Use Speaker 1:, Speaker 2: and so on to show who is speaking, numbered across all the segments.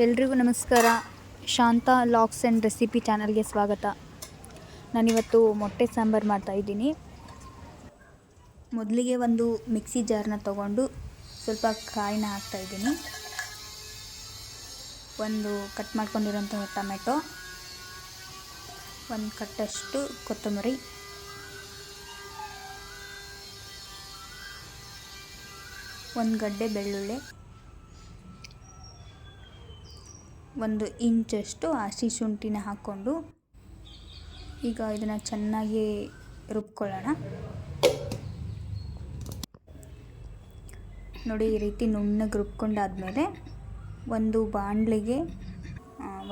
Speaker 1: ಎಲ್ರಿಗೂ ನಮಸ್ಕಾರ. Shanta LOX and recipe ಚಾನಲ್ಗೆ ಸ್ವಾಗತ. ನಾನಿವತ್ತು ಮೊಟ್ಟೆ ಸಾಂಬಾರು ಮಾಡ್ತಾಯಿದ್ದೀನಿ ಮೊದಲಿಗೆ ಒಂದು ಮಿಕ್ಸಿ ಜಾರನ್ನ ತಗೊಂಡು ಸ್ವಲ್ಪ ಕಾಯಿನ ಹಾಕ್ತಾಯಿದ್ದೀನಿ ಒಂದು ಕಟ್ ಮಾಡ್ಕೊಂಡಿರೋಂಥ ಟೊಮೆಟೊ, ಒಂದು ಕಟ್ಟಷ್ಟು ಕೊತ್ತಂಬರಿ, ಒಂದು ಗಡ್ಡೆ ಬೆಳ್ಳುಳ್ಳಿ. ಒಂದು ಇಂಚಷ್ಟು ಹಸಿ ಶುಂಠಿನ ಹಾಕ್ಕೊಂಡು ಈಗ ಇದನ್ನು ಚೆನ್ನಾಗಿ ರುಬ್ಕೊಳ್ಳೋಣ. ನೋಡಿ, ಈ ರೀತಿ ನುಣ್ಣಗೆ ರುಬ್ಕೊಂಡಾದಮೇಲೆ ಒಂದು ಬಾಣಲಿಗೆ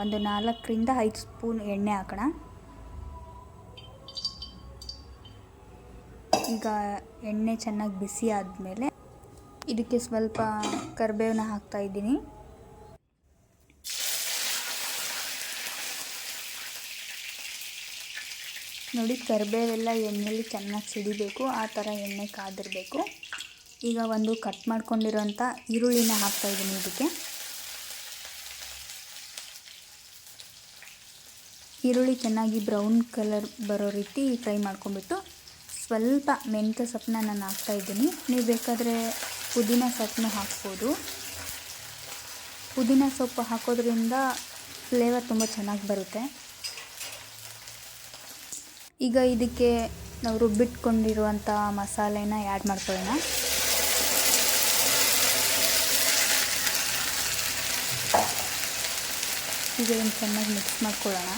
Speaker 1: ಒಂದು ನಾಲ್ಕರಿಂದ ಐದು ಸ್ಪೂನ್ ಎಣ್ಣೆ ಹಾಕೋಣ. ಈಗ ಎಣ್ಣೆ ಚೆನ್ನಾಗಿ ಬಿಸಿ ಆದಮೇಲೆ ಇದಕ್ಕೆ ಸ್ವಲ್ಪ ಕರಿಬೇವನ್ನ ಹಾಕ್ತಾಯಿದ್ದೀನಿ ನೋಡಿ ಕರಿಬೇವೆಲ್ಲ ಎಣ್ಣೆಯಲ್ಲಿ ಚೆನ್ನಾಗಿ ಸಿಡಿಬೇಕು, ಆ ಥರ ಎಣ್ಣೆ ಕಾದಿರಬೇಕು. ಈಗ ಒಂದು ಕಟ್ ಮಾಡ್ಕೊಂಡಿರೋಂಥ ಈರುಳ್ಳಿನ ಹಾಕ್ತಾಯಿದ್ದೀನಿ ಇದಕ್ಕೆ. ಈರುಳ್ಳಿ ಚೆನ್ನಾಗಿ ಬ್ರೌನ್ ಕಲರ್ ಬರೋ ರೀತಿ ಫ್ರೈ ಮಾಡ್ಕೊಂಬಿಟ್ಟು ಸ್ವಲ್ಪ ಮೆಂತ್ಯ ಸೊಪ್ಪನ್ನ ನಾನು ಹಾಕ್ತಾಯಿದ್ದೀನಿ ನೀವು ಬೇಕಾದರೆ ಪುದೀನ ಸೊಪ್ಪನ್ನು ಹಾಕ್ಬೋದು. ಪುದೀನ ಸೊಪ್ಪು ಹಾಕೋದ್ರಿಂದ ಫ್ಲೇವರ್ ತುಂಬ ಚೆನ್ನಾಗಿ ಬರುತ್ತೆ. ಈಗ ಇದಕ್ಕೆ ನಾವು ರುಬ್ಬಿಟ್ಕೊಂಡಿರುವಂಥ ಮಸಾಲೆನ ಆ್ಯಡ್ ಮಾಡ್ಕೊಳ್ಳೋಣ. ಈಗ ಇದನ್ನು ಚೆನ್ನಾಗಿ ಮಿಕ್ಸ್ ಮಾಡ್ಕೊಳ್ಳೋಣ.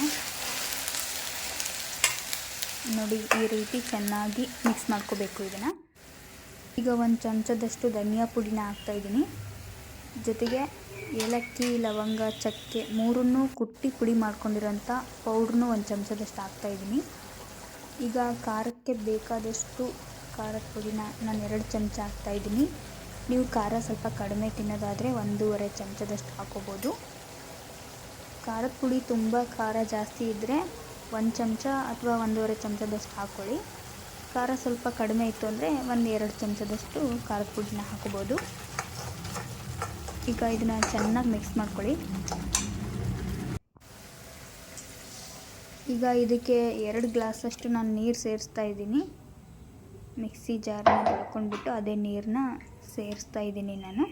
Speaker 1: ನೋಡಿ, ಈ ರೀತಿ ಚೆನ್ನಾಗಿ ಮಿಕ್ಸ್ ಮಾಡ್ಕೋಬೇಕು ಇದನ್ನು. ಈಗ ಒಂದು ಚಮಚದಷ್ಟು ಧನಿಯಾ ಪುಡಿನ ಹಾಕ್ತಾಯಿದ್ದೀನಿ ಜೊತೆಗೆ ಏಲಕ್ಕಿ, ಲವಂಗ, ಚಕ್ಕೆ ಮೂರನ್ನೂ ಕುಟ್ಟಿ ಪುಡಿ ಮಾಡ್ಕೊಂಡಿರೋಂಥ ಪೌಡ್ರನ್ನೂ ಒಂದು ಚಮಚದಷ್ಟು ಹಾಕ್ತಾಯಿದ್ದೀನಿ ಈಗ ಖಾರಕ್ಕೆ ಬೇಕಾದಷ್ಟು ಖಾರದ ಪುಡಿನ ನಾನು ಎರಡು ಚಮಚ ಹಾಕ್ತಾಯಿದ್ದೀನಿ ನೀವು ಖಾರ ಸ್ವಲ್ಪ ಕಡಿಮೆ ತಿನ್ನೋದಾದರೆ ಒಂದೂವರೆ ಚಮಚದಷ್ಟು ಹಾಕೋಬೋದು. ಖಾರದ ಪುಡಿ ತುಂಬ ಖಾರ ಜಾಸ್ತಿ ಇದ್ದರೆ ಒಂದು ಚಮಚ ಅಥವಾ ಒಂದೂವರೆ ಚಮಚದಷ್ಟು ಹಾಕ್ಕೊಳ್ಳಿ ಖಾರ ಸ್ವಲ್ಪ ಕಡಿಮೆ ಇತ್ತು ಅಂದರೆ ಒಂದು ಎರಡು ಚಮಚದಷ್ಟು ಖಾರದ ಪುಡಿನ ಹಾಕೋಬೋದು. ಈಗ ಇದನ್ನು ಚೆನ್ನಾಗಿ ಮಿಕ್ಸ್ ಮಾಡ್ಕೊಳ್ಳಿ. ಈಗ ಇದಕ್ಕೆ ಎರಡು ಗ್ಲಾಸಷ್ಟು ನಾನು ನೀರು ಸೇರಿಸ್ತಾ ಇದ್ದೀನಿ. ಮಿಕ್ಸಿ ಜಾರನ್ನ ತೊಳ್ಕೊಂಡ್ಬಿಟ್ಟು ಅದೇ ನೀರನ್ನ ಸೇರಿಸ್ತಾ ಇದ್ದೀನಿ ನಾನು.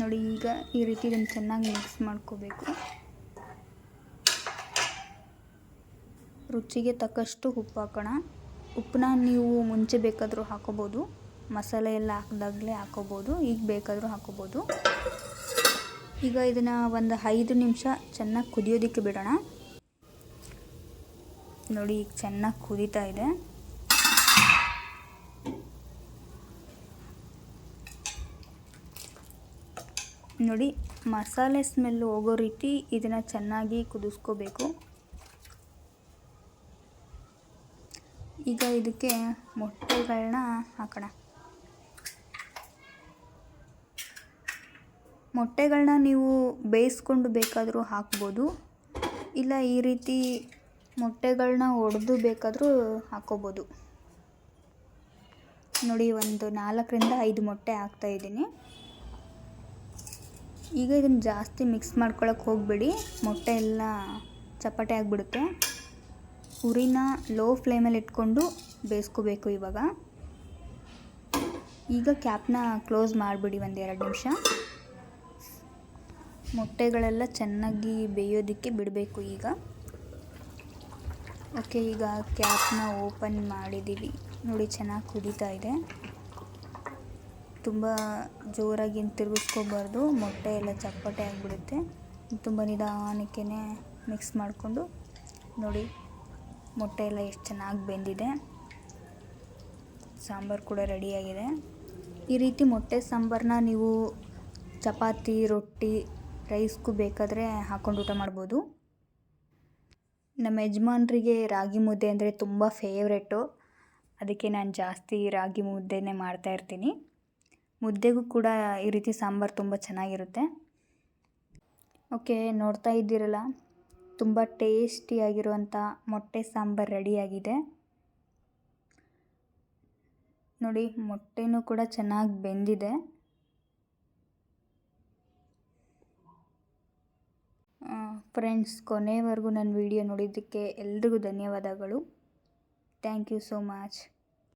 Speaker 1: ನೋಡಿ, ಈಗ ಈ ರೀತಿ ಇದನ್ನು ಚೆನ್ನಾಗಿ ಮಿಕ್ಸ್ ಮಾಡ್ಕೋಬೇಕು. ರುಚಿಗೆ ತಕ್ಕಷ್ಟು ಉಪ್ಪು ಹಾಕೋಣ. ಉಪ್ಪನ್ನ ನೀವು ಮುಂಚೆ ಬೇಕಾದರೂ ಹಾಕೋಬೋದು. ಮಸಾಲೆ ಎಲ್ಲ ಹಾಕಿದಾಗಲೇ ಹಾಕೋಬೋದು. ಈಗ ಬೇಕಾದರೂ ಹಾಕೋಬೋದು. ಈಗ ಇದನ್ನು ಒಂದು ಐದು ನಿಮಿಷ ಚೆನ್ನಾಗಿ ಕುದಿಯೋದಕ್ಕೆ ಬಿಡೋಣ. ನೋಡಿ, ಈಗ ಚೆನ್ನಾಗಿ ಕುದೀತಾ ಇದೆ. ನೋಡಿ, ಮಸಾಲೆ ಸ್ಮೆಲ್ ಹೋಗೋ ರೀತಿ ಇದನ್ನು ಚೆನ್ನಾಗಿ ಕುದಿಸ್ಕೋಬೇಕು. ಈಗ ಇದಕ್ಕೆ ಮೊಟ್ಟೆಗಳನ್ನ ಹಾಕೋಣ. ಮೊಟ್ಟೆಗಳನ್ನ ನೀವು ಬೇಯಿಸ್ಕೊಂಡು ಬೇಕಾದರೂ ಹಾಕ್ಬೋದು. ಇಲ್ಲ ಈ ರೀತಿ ಮೊಟ್ಟೆಗಳನ್ನ ಒಡೆದು ಬೇಕಾದರೂ ಹಾಕ್ಕೋಬೋದು. ನೋಡಿ, ಒಂದು ನಾಲ್ಕರಿಂದ ಐದು ಮೊಟ್ಟೆ ಹಾಕ್ತಾಯಿದ್ದೀನಿ ಈಗ ಇದನ್ನು ಜಾಸ್ತಿ ಮಿಕ್ಸ್ ಮಾಡ್ಕೊಳಕ್ಕೆ ಹೋಗಬೇಡಿ. ಮೊಟ್ಟೆ ಎಲ್ಲ ಚಪಾಟೆ ಆಗಿಬಿಡುತ್ತೆ. ಉರಿನ ಲೋ ಫ್ಲೇಮಲ್ಲಿ ಇಟ್ಕೊಂಡು ಬೇಯಿಸ್ಕೋಬೇಕು ಇವಾಗ. ಈಗ ಕ್ಯಾಪ್ನ ಕ್ಲೋಸ್ ಮಾಡಿಬಿಡಿ ಒಂದು ಎರಡು ನಿಮಿಷ. ಮೊಟ್ಟೆಗಳೆಲ್ಲ ಚೆನ್ನಾಗಿ ಬೇಯೋದಕ್ಕೆ ಬಿಡಬೇಕು ಈಗ. ಓಕೆ, ಈಗ ಕ್ಯಾಪ್ನ ಓಪನ್ ಮಾಡಿದ್ದೀವಿ. ನೋಡಿ, ಚೆನ್ನಾಗಿ ಕುದೀತಾ ಇದೆ. ತುಂಬ ಜೋರಾಗಿ ತಿರುಗಿಸ್ಕೋಬಾರ್ದು. ಮೊಟ್ಟೆ ಎಲ್ಲ ಚಪ್ಪಟೆ ಆಗಿಬಿಡುತ್ತೆ. ತುಂಬ ನಿಧಾನಕ್ಕೆ ಮಿಕ್ಸ್ ಮಾಡಿಕೊಂಡು ನೋಡಿ, ಮೊಟ್ಟೆ ಎಲ್ಲ ಎಷ್ಟು ಚೆನ್ನಾಗಿ ಬೆಂದಿದೆ. ಸಾಂಬಾರು ಕೂಡ ರೆಡಿಯಾಗಿದೆ ಈ ರೀತಿ ಮೊಟ್ಟೆ ಸಾಂಬಾರನ್ನ ನೀವು ಚಪಾತಿ, ರೊಟ್ಟಿ ರೈಸ್ಗೂ ಬೇಕಾದರೆ ಹಾಕ್ಕೊಂಡು ಊಟ ಮಾಡ್ಬೋದು. ನಮ್ಮ ಯಜಮಾನ್ರಿಗೆ ರಾಗಿ ಮುದ್ದೆ ಅಂದರೆ ತುಂಬ ಫೇವ್ರೆಟು. ಅದಕ್ಕೆ ನಾನು ಜಾಸ್ತಿ ರಾಗಿ ಮುದ್ದೆನೇ ಮಾಡ್ತಾಯಿರ್ತೀನಿ ಮುದ್ದೆಗೂ ಕೂಡ ಈ ರೀತಿ ಸಾಂಬಾರು ತುಂಬ ಚೆನ್ನಾಗಿರುತ್ತೆ. ಓಕೆ, ನೋಡ್ತಾ ಇದ್ದೀರಲ್ಲ, ತುಂಬ ಟೇಸ್ಟಿಯಾಗಿರುವಂಥ ಮೊಟ್ಟೆ ಸಾಂಬಾರು ರೆಡಿಯಾಗಿದೆ. ನೋಡಿ, ಮೊಟ್ಟೆನೂ ಕೂಡ ಚೆನ್ನಾಗಿ ಬೆಂದಿದೆ. ಫ್ರೆಂಡ್ಸ್ ಕೊನೆವರೆಗೂ ನನ್ನ ವಿಡಿಯೋ ನೋಡಿದ್ದಕ್ಕೆ ಎಲ್ರಿಗೂ ಧನ್ಯವಾದಗಳು. Thank you so much.